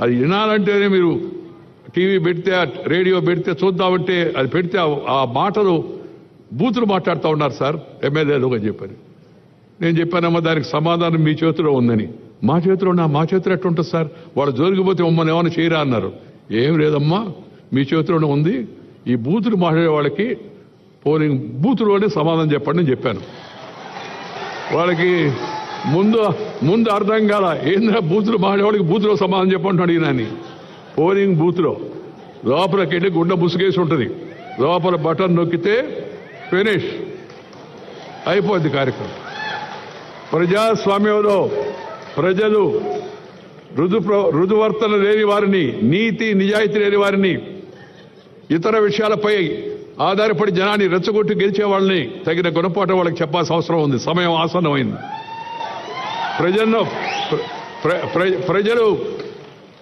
అది వినాలంటేనే మీరు టీవీ పెడితే రేడియో పెడితే చూద్దామంటే అది పెడితే ఆ- మాటలు బూతులు మాట్లాడుతూ ఉన్నారు సార్. ఎమ్మెల్యేలు అని చెప్పని నేను చెప్పానమ్మా దానికి సమాధానం మీ చేతిలో ఉందని. మా చేతిలో నా మా చేతిలో ఎట్టుంటుంది సార్? వాళ్ళు జోలిగిపోతే మమ్మల్ని ఏమైనా చేయరా అన్నారు. ఏం లేదమ్మా మీ చేతిలోనే ఉంది. ఈ బూతులు మాట్లాడే వాళ్ళకి పోలింగ్ బూతులోనే సమాధానం చెప్పండి అని చెప్పాను. వాళ్ళకి ముందు ముందు అర్థం కాల. ఏంద్రా బూతులు? మాడేవాడికి బూతులో సమాధానం చెప్పంటాడు అడిగినాని పోలింగ్ బూత్లో. లోపలికి వెళ్ళి గుండె ముసుగేసి ఉంటుంది. లోపల బటన్ నొక్కితే ఫినిష్. అయిపోద్ది కార్యక్రమం. ప్రజాస్వామ్యంలో ప్రజలు రుజు రుజువర్తన లేని వారిని నీతి నిజాయితీ లేని వారిని ఇతర విషయాలపై ఆధారపడి జనాన్ని రెచ్చగొట్టి గెలిచే వాళ్ళని తగిన గుణపాఠం వాళ్ళకి చెప్పాల్సిన అవసరం ఉంది. సమయం ఆసన్నమైంది. ప్రజల్లో ప్ర- ప్ర- ప్రజలు